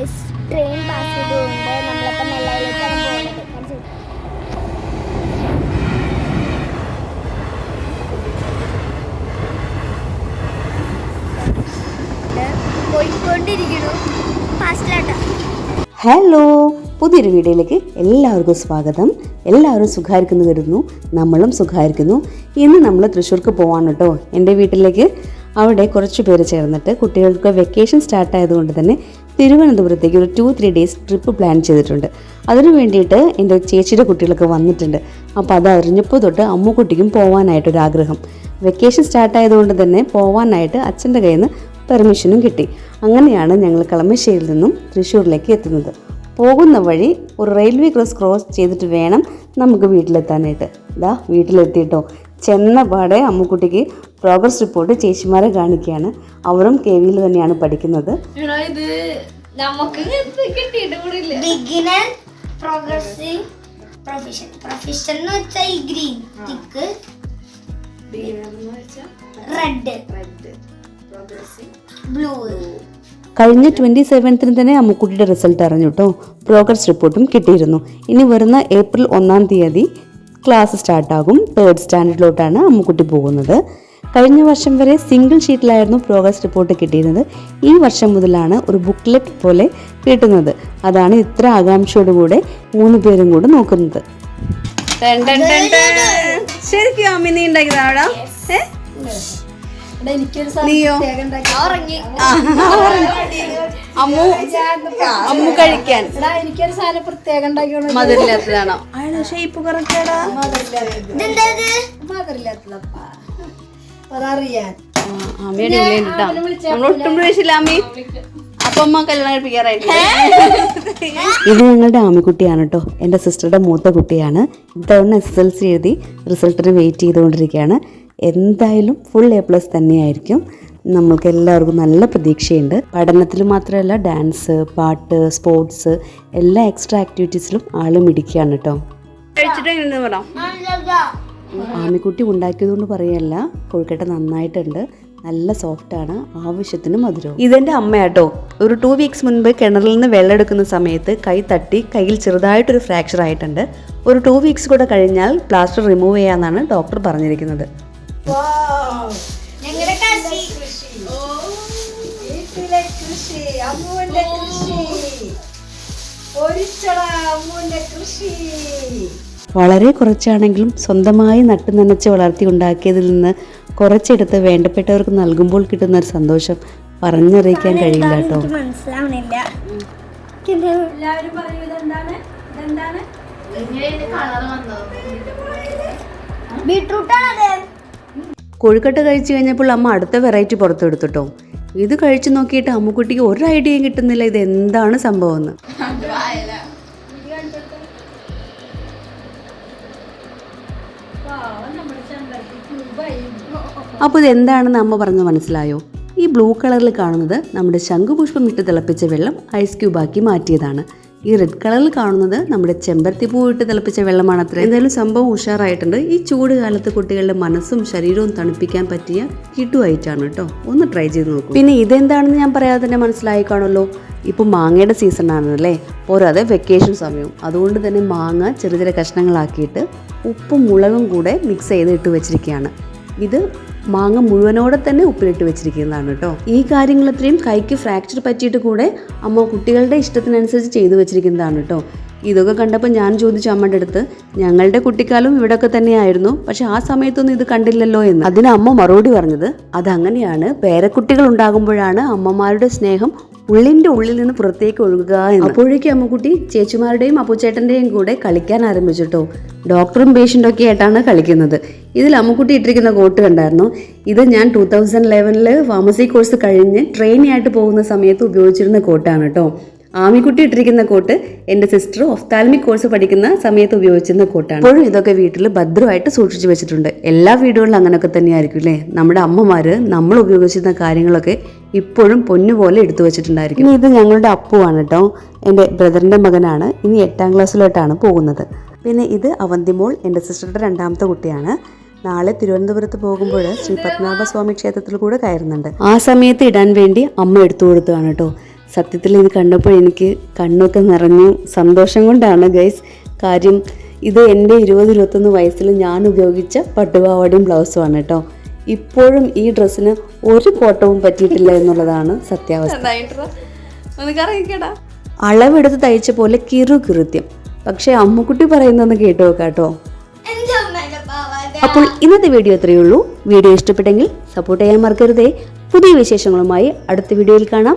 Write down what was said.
Guys train pass ചെയ്തുകൊണ്ട് നമ്മളിപ്പോൾ നെല്ലയിലേക്കാണ് പോകുന്നത് പോയിക്കൊണ്ടിരിക്കുന്നു. ഫാസ്റ്റിലാട്ടോ. ഹലോ പുതിയൊരു വീഡിയോയിലേക്ക് എല്ലാവർക്കും സ്വാഗതം. എല്ലാവരും സുഖമായിരിക്കുന്നു കരുതുന്നു. നമ്മളും സുഖമായിരിക്കുന്നു. ഇന്ന് നമ്മൾ തൃശ്ശൂർക്ക് പോവാണ് കേട്ടോ. എന്റെ വീട്ടിലേക്ക് അവിടെ കുറച്ച് പേര് ചേർന്നിട്ട് കുട്ടികൾക്ക് വെക്കേഷൻ സ്റ്റാർട്ട് ആയതുകൊണ്ട് തന്നെ തിരുവനന്തപുരത്തേക്ക് ഒരു two three days trip plan ചെയ്തിട്ടുണ്ട്. അതിനു വേണ്ടിയിട്ട് എന്റെ ചേച്ചിയുടെ കുട്ടികളൊക്കെ വന്നിട്ടുണ്ട്. അപ്പോൾ അത് അറിഞ്ഞപ്പോൾ തൊട്ട് അമ്മുക്കുട്ടിക്കും പോകാനായിട്ടൊരു ആഗ്രഹം. വെക്കേഷൻ സ്റ്റാർട്ട് ആയതുകൊണ്ട് തന്നെ പോകാനായിട്ട് അച്ഛന്റെ കയ്യിൽ നിന്ന് പെർമിഷനും കിട്ടി. അങ്ങനെയാണ് ഞങ്ങൾ കളമശ്ശേരിയിൽ നിന്നും തൃശ്ശൂരിലേക്ക് എത്തുന്നത്. പോകുന്ന വഴി ഒരു റെയിൽവേ ക്രോസ് ക്രോസ് ചെയ്തിട്ട് വേണം നമുക്ക് വീട്ടിലെത്താനായിട്ട്. ഇതാ വീട്ടിലെത്തിയിട്ടോ. ചെന്ന പാടെ അമ്മുക്കുട്ടിക്ക് പ്രോഗ്രസ് റിപ്പോർട്ട് ചേച്ചിമാരെ കാണിക്കുകയാണ്. അവരും കെ വിയിൽ തന്നെയാണ് പഠിക്കുന്നത്. നമുക്ക് കിട്ടിയിട്ട് കൂടെ ബിഗിനർ പ്രോഗ്രസീവ് പ്രൊഫഷൻ പ്രൊഫഷൻ എന്ന് വെച്ചാൽ ഈ ഗ്രീൻ തിക്ക് റെഡ് ബ്ലൂ കഴിഞ്ഞ ട്വന്റി സെവൻത്തിന് തന്നെ അമ്മുക്കുട്ടിയുടെ റിസൾട്ട് അറിഞ്ഞു കേട്ടോ പ്രോഗ്രസ് റിപ്പോർട്ടും കിട്ടിയിരുന്നു. ഇനി വരുന്ന ഏപ്രിൽ ഒന്നാം തീയതി ക്ലാസ് സ്റ്റാർട്ടാകും തേർഡ് സ്റ്റാൻഡേർഡിലോട്ടാണ് അമ്മുക്കുട്ടി പോകുന്നത്. കഴിഞ്ഞ വർഷം വരെ സിംഗിൾ ഷീറ്റിലായിരുന്നു പ്രോഗ്രസ് റിപ്പോർട്ട് കിട്ടിയിരുന്നത്. ഈ വർഷം മുതലാണ് ഒരു ബുക്ക്ലെറ്റ് പോലെ കിട്ടുന്നത്. അതാണ് ഇത്ര ആകാംക്ഷയോടുകൂടെ മൂന്ന് പേരും കൂടെ നോക്കുന്നത്. ശരിക്കും അമ്മ നീ ഉണ്ടാക്കിയതാണോ എടാ എനിക്കൊരു നീയോ? അമ്മു അമ്മു കഴിക്കാൻ. എടാ എനിക്കൊരു സാധനം പ്രത്യേകം ഉണ്ടാക്കിയോണ്ട് മധുരില്ലാത്തതാണോ ഷേപ്പ് കറക്റ്റാടാ മധുരില്ലാത്തതപ്പാ അതറിയാൻ അമ്മയുടെ ഉള്ളിലിട്ടാ നമ്മളൊട്ടും പ്രതീക്ഷിച്ചില്ല അമ്മി. അപ്പൊ അമ്മ കല്യാണം കഴിപ്പിക്കാറായിട്ടില്ല ഇത് ഞങ്ങളുടെ ആമിക്കുട്ടിയാണ് കേട്ടോ എന്റെ സിസ്റ്ററുടെ മൂത്ത കുട്ടിയാണ്. ഇത്തവണ എസ് എസ് എൽ സി എഴുതി റിസൾട്ടിന് വെയിറ്റ് ചെയ്തുകൊണ്ടിരിക്കുകയാണ്. എന്തായാലും ഫുൾ എ പ്ലസ് തന്നെയായിരിക്കും. നമ്മൾക്ക് എല്ലാവർക്കും നല്ല പ്രതീക്ഷയുണ്ട്. പഠനത്തിൽ മാത്രമല്ല ഡാൻസ് പാട്ട് സ്പോർട്സ് എല്ലാ എക്സ്ട്രാ ആക്ടിവിറ്റീസിലും ആളും ഇടിക്കുകയാണ് കേട്ടോ ആമിക്കുട്ടി ഉണ്ടാക്കിയതുകൊണ്ട് പറയല്ല. കൊഴുക്കട്ട നന്നായിട്ടുണ്ട്. നല്ല സോഫ്റ്റാണ് ആവശ്യത്തിന് മധുരവും. ഇതെന്റെ അമ്മയാട്ടോ. ഒരു ടു വീക്സ് മുൻപ് കിണറിൽ നിന്ന് വെള്ളം എടുക്കുന്ന സമയത്ത് കൈ തട്ടി കയ്യിൽ ചെറുതായിട്ടൊരു ഫ്രാക്ചർ ആയിട്ടുണ്ട്. ഒരു ടു വീക്സ് കൂടെ കഴിഞ്ഞാൽ പ്ലാസ്റ്റർ റിമൂവ് ചെയ്യാമെന്നാണ് ഡോക്ടർ പറഞ്ഞിരിക്കുന്നത്. കൃഷി? കൃഷി. വളരെ കുറച്ചാണെങ്കിലും സ്വന്തമായി നട്ടു നനച്ച് വളർത്തി ഉണ്ടാക്കിയതിൽ നിന്ന് കുറച്ചെടുത്ത് വേണ്ടപ്പെട്ടവർക്ക് നൽകുമ്പോൾ കിട്ടുന്ന ഒരു സന്തോഷം പറഞ്ഞറിയിക്കാൻ കഴിയില്ല കേട്ടോ. എനിക്ക് മനസ്സിലാവണില്ല. എല്ലാവരും പറയൂ ഇതെന്താണ്? ഇതെന്താണ്? കൊഴുക്കട്ട കഴിച്ചു കഴിഞ്ഞപ്പോൾ അമ്മ അടുത്ത വെറൈറ്റി പുറത്തെടുത്തിട്ടോ. ഇത് കഴിച്ചു നോക്കിയിട്ട് അമ്മക്കുട്ടിക്ക് ഒരു ഐഡിയയും കിട്ടുന്നില്ല. ഇത് എന്താണ് സംഭവം എന്ന്. അപ്പോൾ ഇത് എന്താണെന്ന് അമ്മ പറഞ്ഞ് മനസ്സിലായോ? ഈ ബ്ലൂ കളറിൽ കാണുന്നത് നമ്മുടെ ശംഖുപുഷ്പം ഇട്ട് തിളപ്പിച്ച വെള്ളം ഐസ് ക്യൂബാക്കി മാറ്റിയതാണ്. ഈ റെഡ് കളറിൽ കാണുന്നത് നമ്മുടെ ചെമ്പരത്തി പൂവിട്ട് തിളപ്പിച്ച വെള്ളമാണ് അത്ര. എന്തായാലും സംഭവം ഉഷാറായിട്ടുണ്ട്. ഈ ചൂട് കാലത്ത് കുട്ടികളുടെ മനസ്സും ശരീരവും തണുപ്പിക്കാൻ പറ്റിയ കിട്ടുമായിട്ടാണ് കേട്ടോ. ഒന്ന് ട്രൈ ചെയ്ത് നോക്കൂ. പിന്നെ ഇതെന്താണെന്ന് ഞാൻ പറയാതെ തന്നെ മനസ്സിലായി കാണുമല്ലോ. ഇപ്പം മാങ്ങയുടെ സീസൺ ആണല്ലേ പോരാതെ വെക്കേഷൻ സമയവും. അതുകൊണ്ട് തന്നെ മാങ്ങ ചെറിയ ചെറിയ കഷ്ണങ്ങളാക്കിയിട്ട് ഉപ്പും മുളകും കൂടെ മിക്സ് ചെയ്ത് ഇട്ട് വെച്ചിരിക്കുകയാണ്. ഇത് മാങ്ങ മുഴുവനോടെ തന്നെ ഉപ്പിലിട്ട് വെച്ചിരിക്കുന്നതാണ് കേട്ടോ. ഈ കാര്യങ്ങൾ അത്രയും കൈക്ക് ഫ്രാക്ചർ പറ്റിയിട്ട് കൂടെ അമ്മ കുട്ടികളുടെ ഇഷ്ടത്തിനനുസരിച്ച് ചെയ്തു വെച്ചിരിക്കുന്നതാണ് കേട്ടോ. ഇതൊക്കെ കണ്ടപ്പോൾ ഞാൻ ചോദിച്ചു അമ്മയുടെ അടുത്ത് ഞങ്ങളുടെ കുട്ടിക്കാലം ഇവിടെയൊക്കെ തന്നെയായിരുന്നു പക്ഷെ ആ സമയത്തൊന്നും ഇത് കണ്ടില്ലല്ലോ എന്ന്. അതിന് അമ്മ മറുപടി പറഞ്ഞത് അതങ്ങനെയാണ്. പേരക്കുട്ടികൾ ഉണ്ടാകുമ്പോഴാണ് അമ്മമാരുടെ സ്നേഹം ഉള്ളിന്റെ ഉള്ളിൽ നിന്ന് പുറത്തേക്ക് ഒഴുകുക അപ്പോഴേക്കും അമ്മക്കുട്ടി ചേച്ചിമാരുടെയും അപ്പുച്ചേട്ടന്റെയും കൂടെ കളിക്കാൻ ആരംഭിച്ചിട്ടോ ഡോക്ടറും പേഷ്യന്റും ഒക്കെ ആയിട്ടാണ് കളിക്കുന്നത്. ഇതിൽ അമ്മക്കുട്ടി ഇട്ടിരിക്കുന്ന കോട്ട് കണ്ടായിരുന്നു. ഇത് ഞാൻ ടൂ തൗസൻഡ് ലെവനിൽ ഫാർമസി കോഴ്സ് കഴിഞ്ഞ് ട്രെയിനി ആയിട്ട് പോകുന്ന സമയത്ത് ഉപയോഗിച്ചിരുന്ന കോട്ടാണ് കേട്ടോ ആമിക്കുട്ടി ഇട്ടിരിക്കുന്ന കോട്ട് എന്റെ സിസ്റ്റർ ഒഫ്താൽമിക് കോഴ്സ് പഠിക്കുന്ന സമയത്ത് ഉപയോഗിച്ചിരുന്ന കോട്ടാണ്. ഇപ്പോഴും ഇതൊക്കെ വീട്ടിൽ ഭദ്രമായിട്ട് സൂക്ഷിച്ചു വെച്ചിട്ടുണ്ട്. എല്ലാ വീടുകളിലും അങ്ങനെയൊക്കെ തന്നെയായിരിക്കും അല്ലേ? നമ്മുടെ അമ്മമാർ നമ്മൾ ഉപയോഗിച്ചിരുന്ന കാര്യങ്ങളൊക്കെ ഇപ്പോഴും പൊന്നുപോലെ എടുത്തു വെച്ചിട്ടുണ്ടായിരിക്കും. ഇത് ഞങ്ങളുടെ അപ്പുവാണ് കേട്ടോ. എന്റെ ബ്രദറിന്റെ മകനാണ്. ഇനി എട്ടാം ക്ലാസ്സിലോട്ടാണ് പോകുന്നത്. പിന്നെ ഇത് അവന്തിമോൾ എന്റെ സിസ്റ്ററുടെ രണ്ടാമത്തെ കുട്ടിയാണ്. നാളെ തിരുവനന്തപുരത്ത് പോകുമ്പോൾ ശ്രീ പത്മനാഭസ്വാമി ക്ഷേത്രത്തിൽ കൂടെ കയറുന്നുണ്ട്. ആ സമയത്ത് ഇടാൻ വേണ്ടി അമ്മ എടുത്തു കൊടുത്തതാണ് കേട്ടോ. സത്യത്തിൽ ഇത് കണ്ടപ്പോൾ എനിക്ക് കണ്ണൊക്കെ നിറഞ്ഞു. സന്തോഷം കൊണ്ടാണ് ഗൈസ് കാര്യം ഇത് എന്റെ ഇരുപത് ഇരുപത്തൊന്ന് വയസ്സിൽ ഞാൻ ഉപയോഗിച്ച പട്ടുപാവാടയും ബ്ലൗസുമാണ് കേട്ടോ ഇപ്പോഴും ഈ ഡ്രസ്സിന് ഒരു കോട്ടവും പറ്റിയിട്ടില്ല എന്നുള്ളതാണ് സത്യാവസ്ഥ. അളവെടുത്ത് തയ്ച്ച പോലെ കിറു കൃത്യം പക്ഷേ അമ്മുക്കുട്ടി പറയുന്നതെന്ന് കേട്ടോ കേട്ടോ അപ്പോൾ ഇന്നത്തെ വീഡിയോ ഇത്രയേ ഉള്ളൂ. വീഡിയോ ഇഷ്ടപ്പെട്ടെങ്കിൽ സപ്പോർട്ട് ചെയ്യാൻ മറക്കരുതേ. പുതിയ വിശേഷങ്ങളുമായി അടുത്ത വീഡിയോയിൽ കാണാം.